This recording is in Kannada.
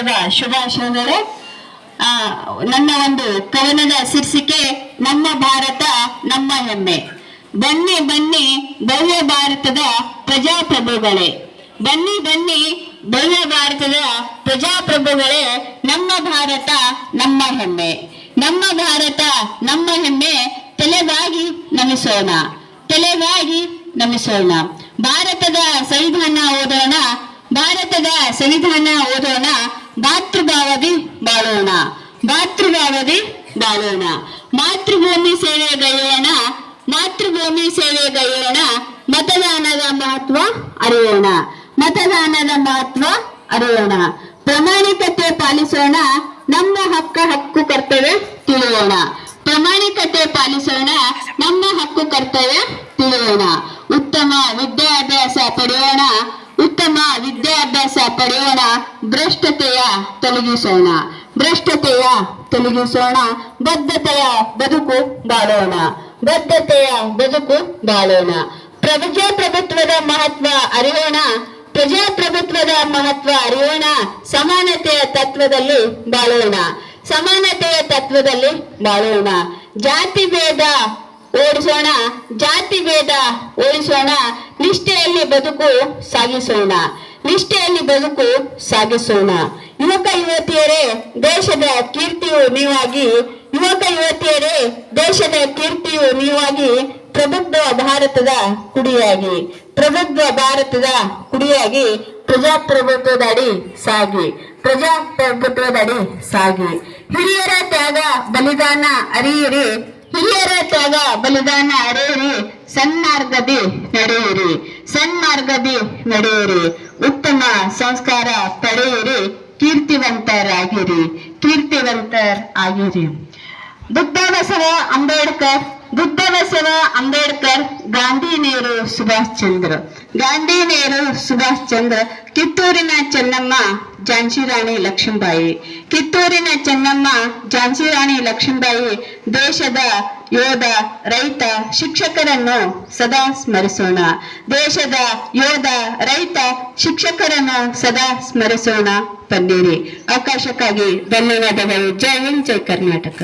ದಿನದ ಶುಭಾಶಯಗಳು. ನನ್ನ ಒಂದು ಕವನದ ಶೀರ್ಷಿಕೆ, ನಮ್ಮ ಭಾರತ, ನಮ್ಮ ಹೆಮ್ಮೆ. ಬನ್ನಿ ಬನ್ನಿ, ಭವ್ಯ ಭಾರತದ ಪ್ರಜಾಪ್ರಭುಗಳೇ. ಬನ್ನಿ ಬನ್ನಿ, ಭವ್ಯ ಭಾರತದ ಪ್ರಜಾಪ್ರಭುಗಳೇ, ನಮ್ಮ ಭಾರತ, ನಮ್ಮ ಹೆಮ್ಮೆ. ನಮ್ಮ ಭಾರತ, ನಮ್ಮ ಹೆಮ್ಮೆ ತಲೆಬಾಗಿ ನಮಿಸೋಣ. ತಲೆಬಾಗಿ ನಮಿಸೋಣ. ಭಾರತದ ಸಂವಿಧಾನ ಓದೋಣ ಭಾರತದ ಸಂವಿಧಾನ ಓದೋಣ ಭಾತೃಭಾವದಿ ಬಾಳೋಣ ಭಾತೃಭಾವದಿ ಬಾಳೋಣ. ಮಾತೃಭೂಮಿ ಸೇವೆಗೈಯೋಣ ಮಾತೃಭೂಮಿ ಸೇವೆಗೈಯೋಣ ಮತದಾನದ ಮಹತ್ವ ಅರಿಯೋಣ, ಮತದಾನದ ಮಹತ್ವ ಅರಿಯೋಣ. ಪ್ರಾಮಾಣಿಕತೆ ಪಾಲಿಸೋಣ, ನಮ್ಮ ಹಕ್ಕ ಹಕ್ಕು ಕರ್ತವ್ಯ ತಿಳಿಯೋಣ. ಪ್ರಾಮಾಣಿಕತೆ ಪಾಲಿಸೋಣ, ನಮ್ಮ ಹಕ್ಕು ಕರ್ತವ್ಯ ತಿಳಿಯೋಣ. ಉತ್ತಮ ವಿದ್ಯಾಭ್ಯಾಸ ಪಡೆಯೋಣ ಉತ್ತಮ ವಿದ್ಯಾಭ್ಯಾಸ ಪಡೆಯೋಣ. ಭ್ರಷ್ಟತೆಯ ತೊಲಗಿಸೋಣ. ಭ್ರಷ್ಟತೆಯ ತೊಲಗಿಸೋಣ. ಬದ್ಧತೆಯ ಬದುಕು ಬಾಳೋಣ. ಬದ್ಧತೆಯ ಬದುಕು ಬಾಳೋಣ. ಪ್ರಜಾಪ್ರಭುತ್ವದ ಮಹತ್ವ ಅರಿಯೋಣ. ಪ್ರಜಾಪ್ರಭುತ್ವದ ಮಹತ್ವ ಅರಿಯೋಣ. ಸಮಾನತೆಯ ತತ್ವದಲ್ಲಿ ಬಾಳೋಣ. ಸಮಾನತೆಯ ತತ್ವದಲ್ಲಿ ಬಾಳೋಣ. ಜಾತಿ ಭೇದ ಓಡಿಸೋಣ. ಜಾತಿ ಭೇದ ಓಡಿಸೋಣ. ನಿಷ್ಠೆಯಲ್ಲಿ ಬದುಕು ಸಾಗಿಸೋಣ. ನಿಷ್ಠೆಯಲ್ಲಿ ಬದುಕು ಸಾಗಿಸೋಣ. ಯುವಕ ಯುವತಿಯರೇ, ದೇಶದ ಕೀರ್ತಿಯು ನೀವಾಗಿ, ಯುವಕ ಯುವತಿಯರೇ, ದೇಶದ ಕೀರ್ತಿಯು ನೀವಾಗಿ ಪ್ರಬುದ್ಧ ಭಾರತದ ಕುಡಿಯಾಗಿ, ಪ್ರಬುದ್ಧ ಭಾರತದ ಕುಡಿಯಾಗಿ ಪ್ರಜಾಪ್ರಭುತ್ವದಡಿ ಸಾಗಿ ಪ್ರಜಾಪ್ರಭುತ್ವದಡಿ ಸಾಗಿ. ಹಿರಿಯರ ತ್ಯಾಗ, ಬಲಿದಾನ, ಅರಿಯಿರಿ. ಹಿರಿಯರ ತ್ಯಾಗ ಬಲಿದಾನ ಅರೆಯಿರಿ ಸನ್ಮಾರ್ಗದಿ ನಡೆಯಿರಿ ಸನ್ಮಾರ್ಗದಿ ನಡೆಯಿರಿ, ಉತ್ತಮ ಸಂಸ್ಕಾರ ಪಡೆಯಿರಿ, ಕೀರ್ತಿವಂತರಾಗಿರಿ ಕೀರ್ತಿವಂತರ್ ಆಗಿರಿ ಬುದ್ಧ ಬಸವ ಅಂಬೇಡ್ಕರ್ ಬುದ್ಧ ಬಸವ ಅಂಬೇಡ್ಕರ್ ಗಾಂಧಿ ನೇರು ಸುಭಾಷ್ ಚಂದ್ರ. ಗಾಂಧಿ ನೇರು ಸುಭಾಷ್ ಚಂದ್ರ, ಕಿತ್ತೂರಿನ ಚೆನ್ನಮ್ಮ, ಝಾನ್ಸಿ ರಾಣಿ ಲಕ್ಷ್ಮೀಬಾಯಿ ಕಿತ್ತೂರಿನ ಚೆನ್ನಮ್ಮ, ಝಾನ್ಸಿ ರಾಣಿ ಲಕ್ಷ್ಮೀಬಾಯಿ ದೇಶದ ಯೋಧ, ರೈತ, ಶಿಕ್ಷಕರನ್ನು ಸದಾ ಸ್ಮರಿಸೋಣ. ದೇಶದ ಯೋಧ, ರೈತ, ಶಿಕ್ಷಕರನ್ನು ಸದಾ ಸ್ಮರಿಸೋಣ. ಬನ್ನಿರಿ. ಅವಕಾಶಕ್ಕಾಗಿ ಧನ್ಯವಾದಗಳು. ಜೈ ಹಿಂದ್, ಜೈ ಕರ್ನಾಟಕ.